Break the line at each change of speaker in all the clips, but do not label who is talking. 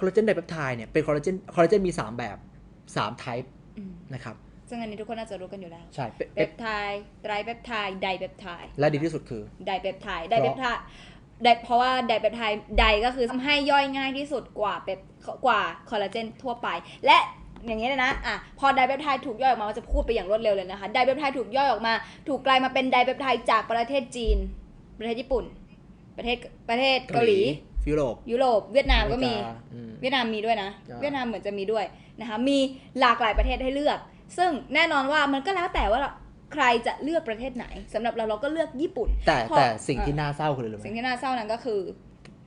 คอลลาเจนไดเปปไทด์เนี่ยเป็นคอลลาเจนคอลลาเจนมี 3 แบบ3 type
อืม
นะครับ
ซึ่งอันนี้ทุกคนน่าจะรู้กันอยู่แล้ว
ใช่เป
เป
เป
ปไทด์ไตรเปปไทด์ไดเปปไทด์
และดีที่สุดคือ
ไดเปปไทด์ไดเปปไทด์ไดเพราะว่าไดเปปไทด์ไดก็คือทำให้ย่อยง่ายที่สุดกว่าเปปกว่าคอลลาเจนทั่วไป และอย่างนี้เลยนะอะพอไดเปปไทด์ถูกย่อยออกมามันจะพูดไปอย่างรวดเร็วเลยนะคะไดเปปไทด์ถูกย่อยออกมา ถูกกลายมาเป็นไดเปปไทด์จากประเทศจีน ประเทศญี่ปุ่น ประเทศประเทศเกาหลี
ยุโรป
ยุโรปเวียดนามก็มี
อเริาอืม
เวียดนามมีด้วยนะ
ใช่
เวียดนามเหมือนจะมีด้วยนะคะมีหลากหลายประเทศให้เลือก ซึ่งแน่นอนว่ามันก็แล้วแต่ว่าใครจะเลือกประเทศไหนสำหรับเราเราก็เลือกญี่ปุ่น
แต่
เพราะ
แต่สิ่งที่น่าเศร้าคืออะไรรู้ไหม
สิ่งที่น่าเศร้านั้นก็คือ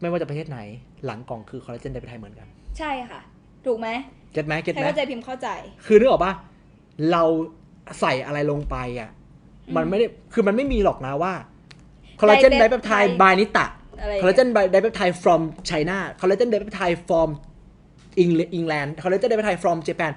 ไม่ว่าจะประเทศไหน หลังกล่องคือคอลลาเจนไดเปปไทด์เหมือนกัน
ใช่ค่ะ ถูกไหม
เก็ตไหมเก็ต
ใคร
ไหม
เข้าใจพิมพ์เข้าใจ
คือนึกออกปะเราใส่อะไรลงไปอะ มันไม่ได้คือมันไม่มีหรอกนะว่าคอลลาเจนไดเปปไทด์บายนิตะ
อะไร
คอลลาเจนไดเปปไทด์ from China คอลลาเจนไดเปปไทด์ from England คอลลาเจนไดเปปไทด์ from Japan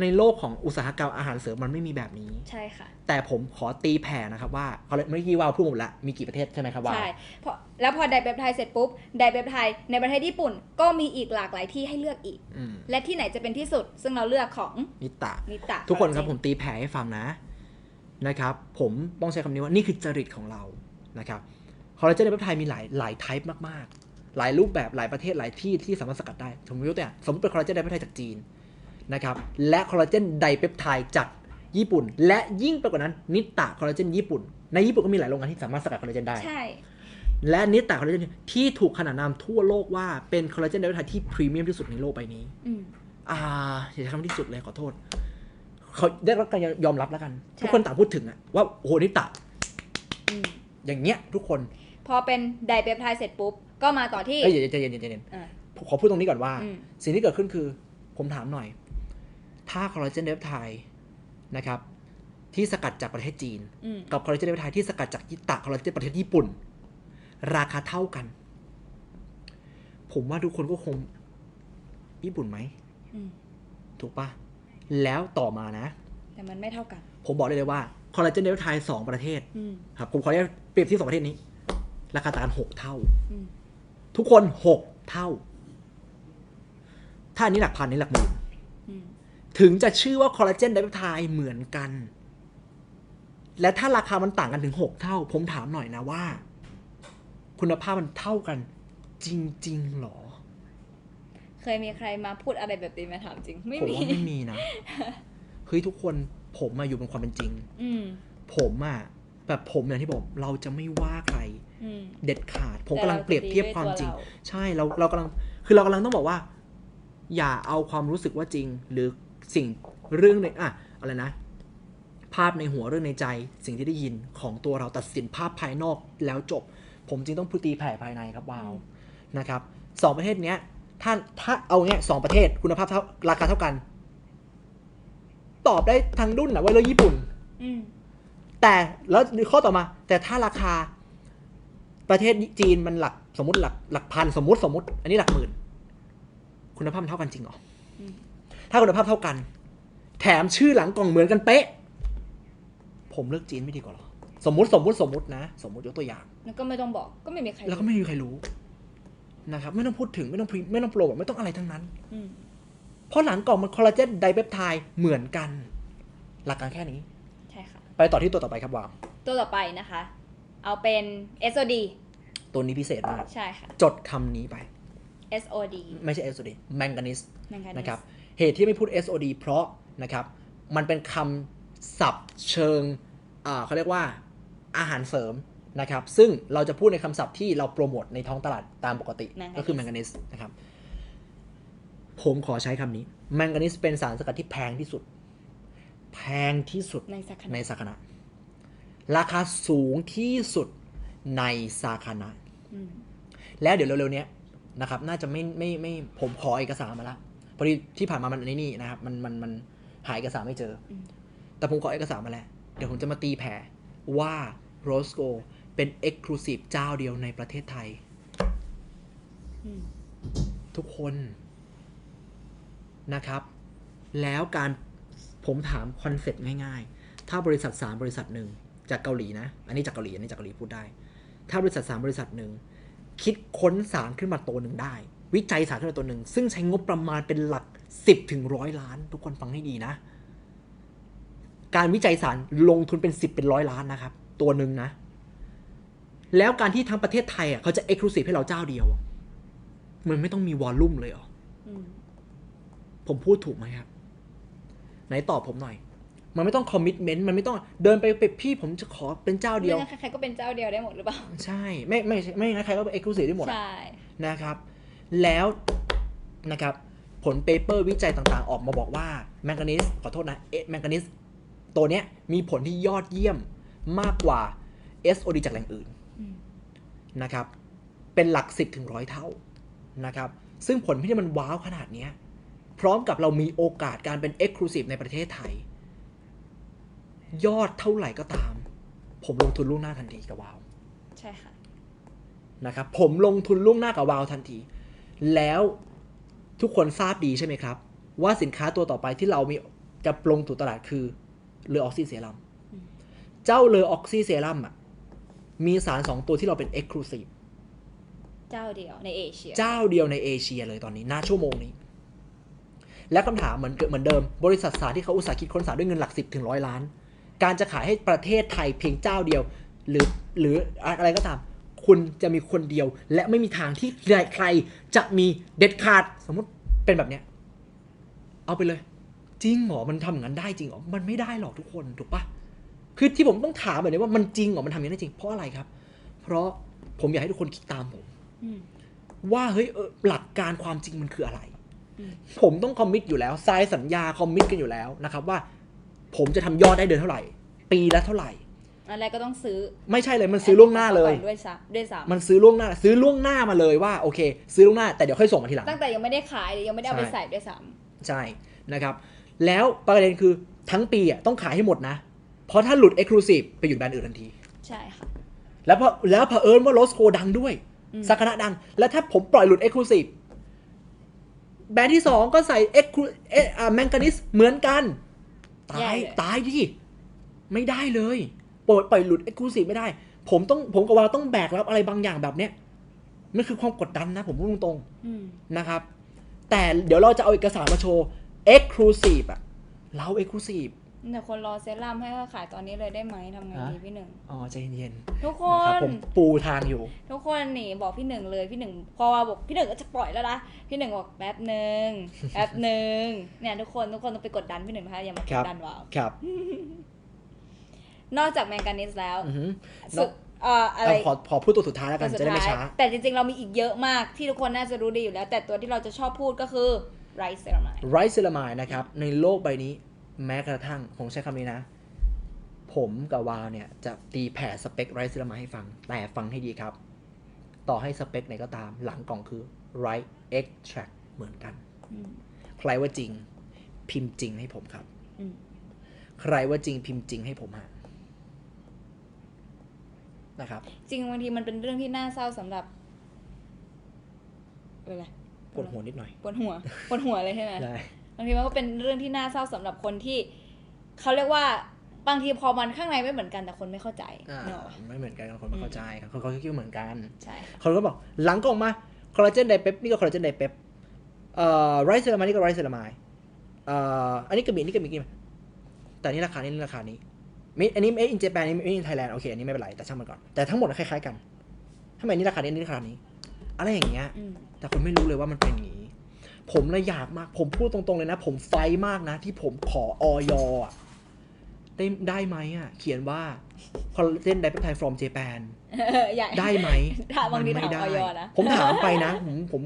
ในโลกของอุตสาหกรรมอาหารเสริมมันไม่มีแบบนี้
ใช่ค่ะ
แต่ผมขอตีแผ่นะครับว่าเขาเมื่อกี้วาวพูดหมดละมีกี่ประเทศใช่ไหมครับวาว
ใช่เพราะแล้วพอไดเปปไทด์เสร็จปุ๊บไดเปปไทด์ในประเทศญี่ปุ่น ก็มีอีกหลากหลายที่ให้เลือกอีก
อืม
และที่ไหนจะเป็นที่สุด ซึ่งเราเลือกของ
นิตะ
นิตะ
ทุกคนครับผมตีแผ่ให้ฟังนะนะครับ ผมต้องใช้คำนี้ว่านี่คือจริตของเรานะครับคอ ลลาเจนในประเทศไทยมีหลายหลายไทป์มากๆ หลายรูปแบบหลายประเทศหลายที่ที่สามารถสกัดได้ผมยกตัวอย่างสมมติเป็นคอลลาเจนไดเปปไทด์จากจีนนะครับและคอลลาเจนไดเปปไทด์จากญี่ปุ่น และยิ่งไปกว่านั้นนิตะคอลลาเจนญี่ปุ่น ในญี่ปุ่นก็มีหลายโรงงานที่สามารถสกัดคอลลาเจนได้
ใช่
และนิตะคอลลาเจนที่ถูกขนานนามทั่วโลกว่าเป็นคอลลาเจนไดเปปไทด์ที่พรีเมียมที่สุดในโลกใบนี้
อืม
อ่าอย่าใช้คำว่าที่สุดเลยขอโทษเขาได้รับการยอมรับแล้วกัน
ใช่
ทุกคนต่างพูดถึงอะว่าโอ้โหนิตะ
อืม
อย่างเงี้ยทุกคน
พอเป็นไดเปปไทด์เสร็จปุ๊บ ก็มาต่อที่
เอ้ยเดี๋ยวใจเย็นใจเย็น
อะ
ผมขอพูดตรงนี้ก่อนว่า
อืม
สิ่งที่เกิดขึ้นคือ ผมถามหน่อย ถ้าคอลลาเจนเดปไทด์นะครับ ที่สกัดจากประเทศจีน
อืม
กับคอลลาเจนเดปไทด์ที่สกัดจากยิตะคอลลาเจนประเทศญี่ปุ่น ราคาเท่ากัน ผมว่าทุกคนก็คง ญี่ปุ่นไหม
อืม
ถูกปะแล้วต่อมานะ
แต่มันไม่เท่ากัน
ผมบอกได้เลยว่าคอลลาเจนเดปไทด์สองประเทศ
อืม
ครับผมขออนุญาตเปรียบเทียบสองประเทศนี้ ราคาต่างกันหกเท่า
อืม
ทุกคนหกเท่า ถ้าอันนี้หลักพันนี้หลักหมื่น
อืม
ถึงจะชื่อว่าคอลลาเจนไดเปปไทด์เหมือนกัน และถ้าราคามันต่างกันถึงหกเท่า ผมถามหน่อยนะว่า คุณภาพมันเท่ากัน จริงๆหรอ
เคยมีใครมาพูดอะไรแบบนี้ไหมถามจริง ไม่
ผม
มี
ว่าไม่มีนะเฮ้ยทุกคนผมมาอยู่บนความเป็นจริง
อืม
ผมอะแบบผมอย่างที่บอกเราจะไม่ว่าใคร
อืม
เด็ดขาด ผม
แต่
กำลัง
เราจะ
เปรียบเทียบ
ดีด้วย
ความจริง
ตัวเรา
ใช่เราเรากำลังคือเรากำลังต้องบอกว่า อย่าเอาความรู้สึกว่าจริง หรือสิ่งเรื่องในอะอะไรนะ ภาพในหัวเรื่องในใจ สิ่งที่ได้ยินของตัวเราตัดสินภาพภายนอกแล้วจบ ผมจึงต้องพูดตีแผ่ภายในครับวาวนะครับสองประเทศเนี้ยถ้าถ้าเอาเนี้ยสองประเทศคุณภาพเท่าราคาเท่ากัน ตอบได้ทางดุนนะว่าเลือกญี่ปุ่น
อืม
แต่แล้วข้อต่อมา แต่ถ้าราคา ประเทศจีนมันหลักสมมติหลักหลักพันสมมติสมมติ อันนี้หลักหมื่น คุณภาพมันเท่ากันจริงเหรออ
ม
ถ้าคุณภาพเท่ากัน แถมชื่อหลังกล่องเหมือนกันเป๊ะ ผมเลือกจีนไม่ดีกว่าเหรอ สมมติสมมติสมมตินะ สมมติยกตัวอย่าง
แล้วก็ไม่ต้องบอก ก็ไม่มีใคร
แล้วก็ไม่มีใครรู้นะครับ ไม่ต้องพูดถึงไม่ต้องพรีไม่ต้องโปรโมทไม่ต้องอะไรทั้งนั้น
อืม
เพราะหลังกล่องมันคอลลาเจนไดเปปไทด์เหมือนกัน หลักการแค่นี้
ใช่ค่ะ
ไปต่อที่ตัวต่อไปครับวาว
ตัวต่อไปนะคะ เอาเป็น SOD
ตัวนี้พิเศษมาก
ใช่ค่ะ
จดคำนี้ไป
SOD
ไม่ใช่ SOD แมงกานิส
manganese
นะครับ เหตุที่ไม่พูด SOD เพราะนะครับ มันเป็นคำศัพท์เชิงอ่าเขาเรียกว่าอาหารเสริมนะครับ ซึ่งเราจะพูดในคำศัพท์ที่เราโปรโมทในท้องตลาดตามปกติ
Manganese
ก็คือแมงกานิสนะครับ ผมขอใช้คำนี้ แมงกานิสเป็นสารสกัดที่แพงที่สุด แพงที่สุด
ในสักข
ใน
ณะ
สาขานะ ราคาสูงที่สุดในสาขานะ
อืม
แล้วเดี๋ยวเร็วๆเนี้ยนะครับ น่าจะไม่ไม่ไม่ผมขอเอกสารมาแล้วพอดีที่ผ่านมามันในนี่นะครับ มันมันมันหาเอกสารไม่เจออ
ม
แต่ผมขอเอกสารมาแล้ว เดี๋ยวผมจะมาตีแผ่ว่าโรสโกเป็น Exclusive เจ้าเดียวในประเทศไทย
อืม
ทุกคนนะครับ แล้วการผมถามคอนเซ็ปต์ง่าย ๆ ถ้าบริษัทสามบริษัทหนึ่ง จากเกาหลีนะ อันนี้จากเกาหลีอันนี้จากเกาหลีพูดได้ ถ้าบริษัทสามบริษัทหนึ่งคิดค้นสารขึ้นมาตัวหนึ่งได้ วิจัยสารขึ้นมาตัวหนึ่งซึ่งใช้งบประมาณเป็นหลักสิบถึงร้อยล้าน ทุกคนฟังให้ดีนะ การวิจัยสารลงทุนเป็นสิบเป็นร้อยล้านนะครับ ตัวหนึ่งนะ แล้วการที่ทั้งประเทศไทยอะเขาจะเอ็กซ์คลูซีฟให้เราเจ้าเดียวอะมันไม่ต้องมีวอลลุ่มเลยเหรอ
อืม
ผมพูดถูกไหมครับ ไหนตอบผมหน่อย มันไม่ต้องคอมมิชเมนต์มันไม่ต้องเดินไปไปพี่ผมจะขอเป็นเจ้าเดียว
ไม่งั้นใครๆก็เป็นเจ้าเดียวได้หมดหรือเปล่า
ใช่ ไม่ไม่ไม่งั้นใครก็เอ็กซ์คลูซีฟได้หมดอะ
ใช่
นะครับ แล้วนะครับผลเปเปอร์วิจัยต่างๆ ออกมาบอกว่าแมงกานีสขอโทษนะเอแมงกานีสตัวเนี้ยมีผลที่ยอดเยี่ยมมากกว่า SOD จากแหล่งอื่น
อืม
นะครับ เป็นหลัก10ถึงร้อยเท่านะครับ ซึ่งผลที่มันว้าวขนาดเนี้ยพร้อมกับเรามีโอกาสการเป็น Exclusive ในประเทศไทย ยอดเท่าไหร่ก็ตาม ผมลงทุนล่วงหน้าทันทีกับวาว
ใช่ค่ะ
นะครับผมลงทุนล่วงหน้ากับวาวทันที แล้วทุกคนทราบดีใช่ไหมครับ ว่าสินค้าตัวต่อไปที่เรามีจะลงสู่ตลาดคือเลอออกซิเซรัม
อืม
เจ้าเลอออกซิเซรัมอะมีสารสองตัวที่เราเป็น Exclusive
เจ้าเดียวในเอเชีย
เจ้าเดียวในเอเชียเลยตอนนี้ณชั่วโมงนี้ และคำถามเหมือนเกิดเหมือนเดิม บริษัทสารที่เขาอุตสาห์คิดค้นสารด้วยเงินหลักสิบถึงร้อยล้าน การจะขายให้ประเทศไทยเพียงเจ้าเดียว หรือหรืออะไรก็ตาม คุณจะมีคนเดียว และไม่มีทางที่ใครใครจะมีเด็ดขาด สมมติเป็นแบบเนี้ยเอาไปเลย จริงเหรอมันทำอย่างนั้นได้จริงเหรอมันไม่ได้หรอกทุกคนถูกปะคือที่ผมต้องถามแบบนี้ว่ามันจริงเหรอมันทำอย่างนั้นได้จริงเพราะอะไรครับ เพราะผมอยากให้ทุกคนคิดตามผม
อืม
ว่าเฮ้ยเออหลักการความจริงมันคืออะไร
อืม
ผมต้องคอมมิตอยู่แล้วทรายสัญญาคอมมิตกันอยู่แล้วนะครับว่า ผมจะทำยอดได้เดือนเท่าไหร่ ปีละเท่าไหร่
อันแรกก็ต้องซื้อ
ไม่ใช่เลยมันซื้อล่วงหน้าเลย
ก่อนด้วยซ้ำด้วยซ้
มันซื้อล่วงหน้า ซื้อล่วงหน้ามาเลยว่าโอเค ซื้อล่วงหน้าแต่เดี๋ยวค่อยส่งมาทีหลังำ
ตั้งแต่ยังไม่ได้ขายหรือยังไม่ได้เอาไป
ใช่
ใส่ด้วยซ้
ใช่นะครับแล้วประเด็นคือทั้งปีอะต้องขายให้หมดนะ เพราะถ้าหลุด Exclusive ไปอยู่แบรนด์อื่นทันทีำ
ใช่ค่ะ
แล้วพอแล้วเผอิญว่าโรสโคดังด้วย
อืม
สักคณะดัง แล้วถ้าผมปล่อยหลุด Exclusive แบรนด์ที่สองก็ใส่ Exclu เอะอ่าแมงกานิสเหมือนกัน ตายตายดิไม่ได้เลยปล่อยปล่อยหลุด Exclusive ไม่ได้ ผมต้องผมกับวาวต้องแบกรับอะไรบางอย่างแบบเนี้ยมันคือความกดดันนะ ผมพูดตรง
อืม
ๆนะครับ แต่เดี๋ยวเราจะเอาเอกสารมาโชว์ Exclusive อะเรา Exclusive
แต่คนรอเซรั่มให้เขาขายตอนนี้เลยได้ไหมทำไง
ฮะ
ดีพี่หนึ่ง
อ๋อใจเย็น
ทุกค
ๆนะครับ
น
ผมปูทางอยู่
ทุกคนหนีบอกพี่หนึ่งเลยพี่หนึ่งพอว่าบอกพี่หนึ่งก็จะปล่อยแล้วนะพี่หนึ่งบอกแป๊บหนึ่ง แป๊บหนึ่งเนี่ยทุกคนทุกคนต้องไปกดดันพี่หนึ่งนะคะอย่ามาก
ครั
ด
บ
ดันวาว
ครับ
นอกจากแมงกานิสแล้ว
อือหือ
สุดเอ่ออะไร
เอาขอขอพูดตัวสุดท้ายแล้วกัน
ตัวสุ
จะได้ไม่ช้า
แต่จริงๆเรามีอีกเยอะมากที่ทุกคนน่าจะรู้ดีอยู่แล้ว แต่ตัวที่เราจะชอบพูดก็คือไรซ์เซรามาย
ไรซ์เซรามายนะครับในโลกใบนี้ แม้กระทั่งผมใช้คำนี้นะ ผมกับวาวเนี่ยจะตีแผ่สเปคไรซ์เซรามายให้ฟัง แต่ฟังให้ดีครับ ต่อให้สเปคไหนก็ตาม หลังกล่องคือ right extract เหมือนกัน ใครว่าจริงพิมพ์จริงให้ผมครับ
อืม
ใครว่าจริงพิมพ์จริงให้ผมฮะนะครับ
จริงบางทีมันเป็นเรื่องที่น่าเศร้าสำหรับอะไร
ปวดหัวนิดหน่อย
ปวดหัว ปวดหัวเลยใช่ไหม
ได้
บางทีมันก็เป็นเรื่องที่น่าเศร้าสำหรับคนที่เขาเรียกว่าบางทีพอมันข้างในไม่เหมือนกันแต่คนไม่เข้าใจ
อ่า
เนอะ
ไม่เหมือนกันคนไม่เข้าใจครับคนเขาคิดว่าเหมือนกัน
ใช่
คนก็บอกหลังกล่องมาคอลลาเจนไดเปปนี่ก็คอลลาเจนไดเปปเอ่อไรซ์เซรามายนี่ก็ไรซ์เซรามายเอ่ออันนี้ก็มีอันนี่ก็มีกินแต่นี่ราคานี้นี่ราคานี้มิอันนี้เออินเจแปนนี่อินไทยแลนด์โอเคอันนี้ไม่เป็นไรแต่ช่างมันก่อนแต่ทั้งหมดคล้ายๆกันทำไมนี่ราคานี้อันนี่ราคานี้ อะไรอย่างเงี้ย
อืม
แต่คนไม่รู้เลยว่ามันเป็นอย่างนี้ ผมเลยอยากมาก ผมพูดตรงๆเลยนะ ผมไฟท์มากนะ ที่ผมขอออยอะได้ได้ไหมอะ เขียนว่า collagen dipeptide from Japan
ใหญ่
ได้ไหม
ถ้าบางที
มันไม่
ถาม
ได้
ออยนะ
ผมถามไปนะ ผมผม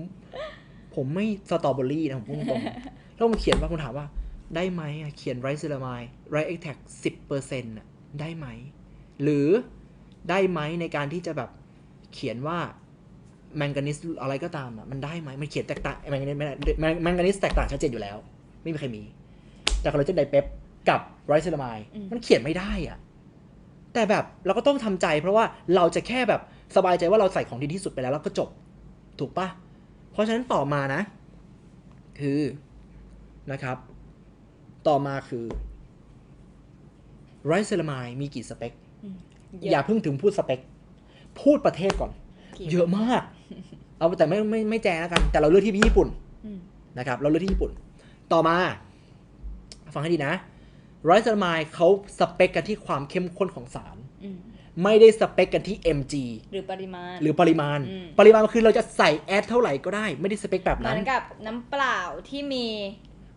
ผมไม่สตรอเบอรี่นะ ผมพูดตรงๆแล้วผมเขียนว่าผมถามว่า ได้ไหมอะ เขียนไรซ์เซรามายไรเอ็กแท็กสิบเปอร์เซ็นต์อะ ได้ไหม หรือได้ไหมในการที่จะแบบเขียนว่า แมงกานิสอะไรก็ตามอะมันได้ไหมมันเขียนแตกต่างแมงกานิสไม่ได้แมงแมงกานิสแตกต่างชัดเจนอยู่แล้ว ไม่มีใครมี แต่คอลลาเจนไดเปปกับไรซ์เซรามาย
อืม
มันเขียนไม่ได้อะแต่แบบเราก็ต้องทำใจ เพราะว่าเราจะแค่แบบสบายใจว่าเราใส่ของดีที่สุดไปแล้วแล้วก็จบ ถูกปะเพราะฉะนั้นต่อมานะ คือนะครับ ต่อมาคือไรซ์เซรามายมีกี่สเปค อย่าเพิ่งถึงพูดสเปค พูดประเทศก่อน
กี่
เยอะมาก เอาแต่ไม่ไม่ไม่แจงแล้วกัน แต่เราเลือกที่ญี่ปุ่น
อืม
นะครับ เราเลือกที่ญี่ปุ่น ต่อมา ฟังให้ดีนะไรซ์มายเขาสเปคกันที่ความเข้มข้นของสาร
อืม
ไม่ได้สเปคกันที่ mg
หรือปริมาณ
หรือปริมาณ
อืม
ปริมาณคือเราจะใส่แอดเท่าไหร่ก็ได้ ไม่ได้สเปคแบบ
เหมื
นั้
อนนกับน้ำเปล่าที่มี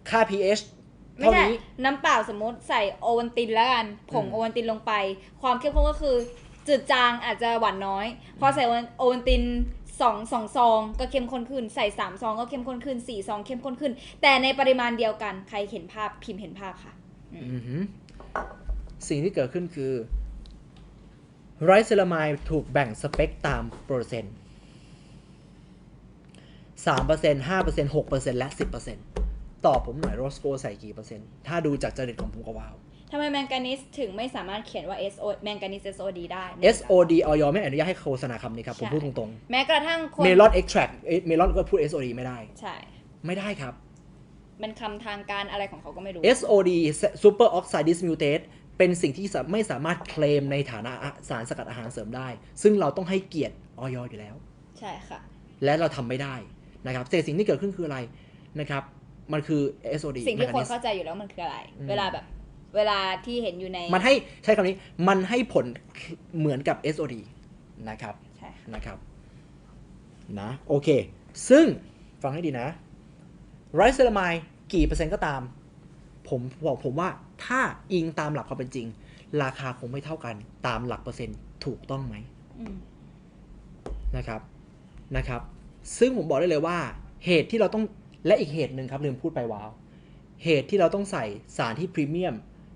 ค่า pH
ไม่
เท่า
ใช่
นี้
น้ำเปล่าสมมติใส่โอวัลตินแล้วกัน ผง
อืม
โอวัลตินลงไป ความเข้มข้นก็คือ จืดจางอาจจะหวานน้อย พอใส่โอวัลตินสองสองซองก็เข้มข้นขึ้น ใส่สามซองก็เข้มข้นขึ้นสี่ซองเข้มข้นขึ้น แต่ในปริมาณเดียวกันใครเห็นภาพพิมพ์เห็นภาพค่ะ
สิ่งที่เกิดขึ้นคือไรซ์เซรามายถูกแบ่งสเปคตามเปอร์เซ็นต์สามเปอร์เซ็นต์ห้าเปอร์เซ็นต์หกเปอร์เซ็นต์และสิบเปอร์เซ็นต์ตอบผมหน่อยโรสโกใส่กี่เปอร์เซ็นต์ ถ้าดูจากจริตของผมก็ว้าว
ทำไมแมงกานีสถึงไม่สามารถเขียนว่า SO แมงกานีส SOD ได้
SOD ออยไม่อนุญาตให้โฆษณาคำนี้ครับ ผม
ใช่
พูดตรง
แม้กระทั่งค
ๆ
น
เมลอนเอ็กแทรเมลอนก็พูด SOD ไม่ได้
ใช่
ไม่ได้ครับ
เป็นคำทางการอะไรของเขาก็ไม่รู้
SOD Super Oxide Dismutate เป็นสิ่งที่สาไม่สามารถเคลมในฐานะสารสกัดอาหารเสริมได้ ซึ่งเราต้องให้เกียรติออยอยู่แล้ว
ใช่ค่ะ
และเราทำไม่ได้นะครับแต่สิ่งที่เกิดขึ้นคืออะไรนะครับ มันคือ SOD
สิ่งที่คน
mechanism
เข้าใจอยู่แล้วมันคืออะไร
อืม
เวลาแบบ เวลาที่เห็นอยู่ใน
มันให้ใช้คำนี้มันให้ผลเหมือนกับ SOD นะครับ
ใช่ค่ะ
นะครับนะโอเค ซึ่งฟังให้ดีนะไรซ์เซรามายกี่เปอร์เซ็นต์ก็ตาม ผมบอกผมว่าถ้าอิงตามหลักความเป็นจริง ราคาคงไม่เท่ากันตามหลักเปอร์เซ็นต์ถูกต้องไหม
อืม
นะครับนะครับ ซึ่งผมบอกได้เลยว่า เหตุที่เราต้องและอีกเหตุหนึ่งครับลืมพูดไปว้าว เหตุที่เราต้องใส่สารที่พรีเมียม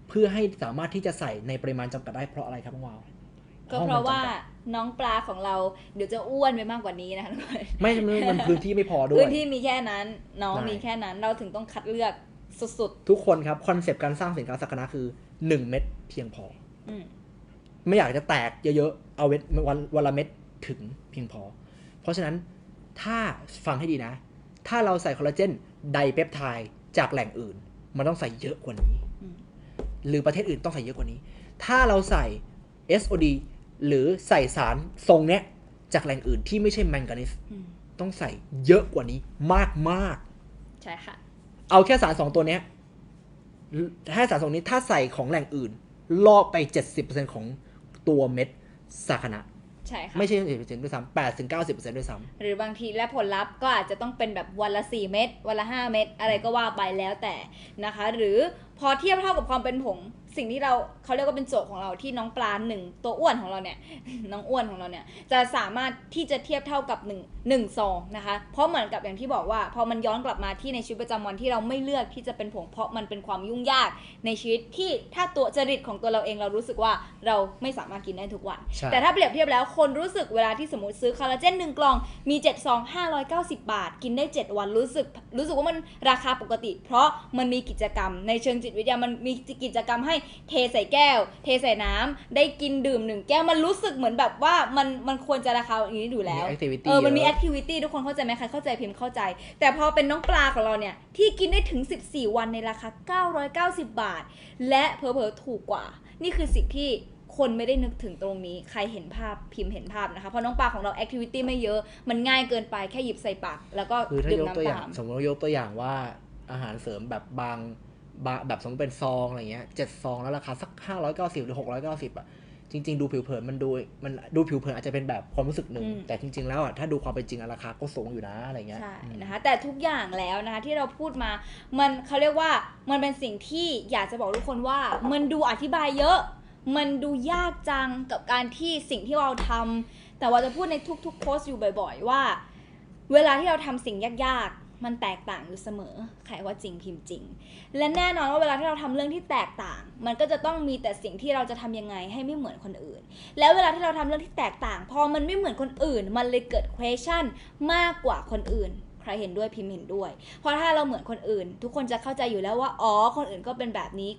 เพื่อให้สามารถที่จะใส่ในปริมาณจำกัดได้เพราะอะไรครับน้องวาว
ก็เพราะว่าน้องปลาของเราเดี๋ยวจะอ้วนไปมากกว่านี้นะคะทุกคน
ไม่ไม่มันพื้นที่ไม่พอด้ว
พื้
ย
นที่มีแค่นั้น น้อง
ใช่
มีแค่นั้นเราถึงต้องคัดเลือกสุด
ทุกคนครับคอนเซปต์การสร้างสินค้าสักนะคือ1เม็ดเพียงพอ
ๆอืม
ไม่อยากจะแตกเยอะๆ เอาเม็ดวันวันละเม็ดถึงเพียงพอ เพราะฉะนั้นถ้าฟังให้ดีนะ ถ้าเราใส่คอลลาเจนไดเปปไทด์จากแหล่งอื่น มันต้องใส่เยอะกว่านี้
อืม
หรือประเทศอื่นต้องใส่เยอะกว่านี้ ถ้าเราใส่ SOD หรือใส่สารทรงเนี้ยจากแหล่งอื่นที่ไม่ใช่แมงกานิส
อืม
ต้องใส่เยอะกว่านี้มากมากๆ
ใช่ค่ะ
เอาแค่สารสองตัวเนี้ยถ้าสารสองนี้ถ้าใส่ของแหล่งอื่น ลอบไป 70%ของตัวเม็ดสาคณะ
ใช่ค่ะ
ไม่ใช่70%ด้วยซ้ำ8ถึง90%ด้วยซ้
หรือบางทีและผลลัพธ์ก็อาจจะต้องเป็นแบบวันละ4เม็ดวันละ5เม็ดอะไรก็ว่าไปแล้วแต่นะคะ หรือพอเทียบเท่ากับความเป็นผง สิ่งที่เราเขาเรียกว่าเป็นโจทย์ของเราที่น้องปลาหนึ่งตัวอ้วนของเราเนี่ยน้องอ้วนของเราเนี่ยจะสามารถที่จะเทียบเท่ากับ1 1ซองนะคะเพราะเหมือนกับอย่างที่บอกว่า พอมันย้อนกลับมาที่ในชีวิตประจำวันที่เราไม่เลือกที่จะเป็นผงเพราะมันเป็นความยุ่งยากในชีวิตที่ถ้าตัวจริตของตัวเราเองเรารู้สึกว่าเราไม่สามารถกินได้ทุกวันำ
ใช่
แต่ถ้าเปรียบเทียบแล้วคนรู้สึกเวลาที่สมมติซื้อคอลลาเจนหนึ่งกล่องมี7ซอง590 บาท กินได้ 7 วันรู้สึก รู้สึกว่ามันราคาปกติ เพราะมันมีกิจกรรมในเชิงจิตวิทยามันมีกิจกรรมให้เทใส่แก้ว เทใส่น้ำได้กินดื่มหนึ่งแก้วมันรู้สึกเหมือนแบบว่ามันมันควรจะราคาอย่างนี้อยู่แล้ว
มี activity
เออมันมี
เย
แอ
อะ
คทิวิตี้ทุกคนเข้าใจไหมใครเข้าใจพิมพ์เข้าใจ แต่พอเป็นน้องปลาของเราเนี่ยที่กินได้ถึง 14 วันในราคา 990 บาท และเพอเพอๆถูกกว่า นี่คือสิ่งที่คนไม่ได้นึกถึงตรงนี้ใครเห็นภาพพิมพ์เห็นภาพนะคะ เพราะน้องปลาของเราแอคทิวิตี้ไม่เยอะมันง่ายเกินไปแค่หยิบใส่ปากแล้วก็
คือถ้า
ดื่ม
ยกตัวอ
น้ำ
ย่าง
ตาม
สมมติว่ายกตัวอย่างว่าอาหารเสริมแบบบาง บางแบบสมมติเป็นซองอะไรเงี้ยเจ็ดซองแล้วราคาสัก590หรือ690อะจริง ๆ ดูผิวเผินมันดูมันดูผิวเผินอาจจะเป็นแบบความรู้สึกหนึ่ง
อืม
แต่จริง ๆ แล้วอะถ้าดูความเป็นจริงอะราคาก็สูงอยู่นะอะไรเงี้ย
ใช่
อืม
นะคะแต่ทุกอย่างแล้วนะคะที่เราพูดมามันเขาเรียกว่ามันเป็นสิ่งที่อยากจะบอกทุกคนว่า มันดูอธิบายเยอะ มันดูยากจังกับการที่สิ่งที่เราทำแต่ว่าจะพูดในทุกๆโพสต์อยู่บ่อย ๆ ว่า เวลาที่เราทำสิ่งยากๆ มันแตกต่างอยู่เสมอใครว่าจริงพิมพ์จริง และแน่นอนว่าเวลาที่เราทำเรื่องที่แตกต่าง มันก็จะต้องมีแต่สิ่งที่เราจะทำยังไงให้ไม่เหมือนคนอื่น แล้วเวลาที่เราทำเรื่องที่แตกต่าง พอมันไม่เหมือนคนอื่น มันเลยเกิด question มากกว่าคนอื่น ใครเห็นด้วยพิมพ์เห็นด้วย เพราะถ้าเราเหมือนคนอื่น ทุกคนจะเข้าใจอยู่แล้วว่า อ๋อ คนอื่นก็เป็นแบบนี้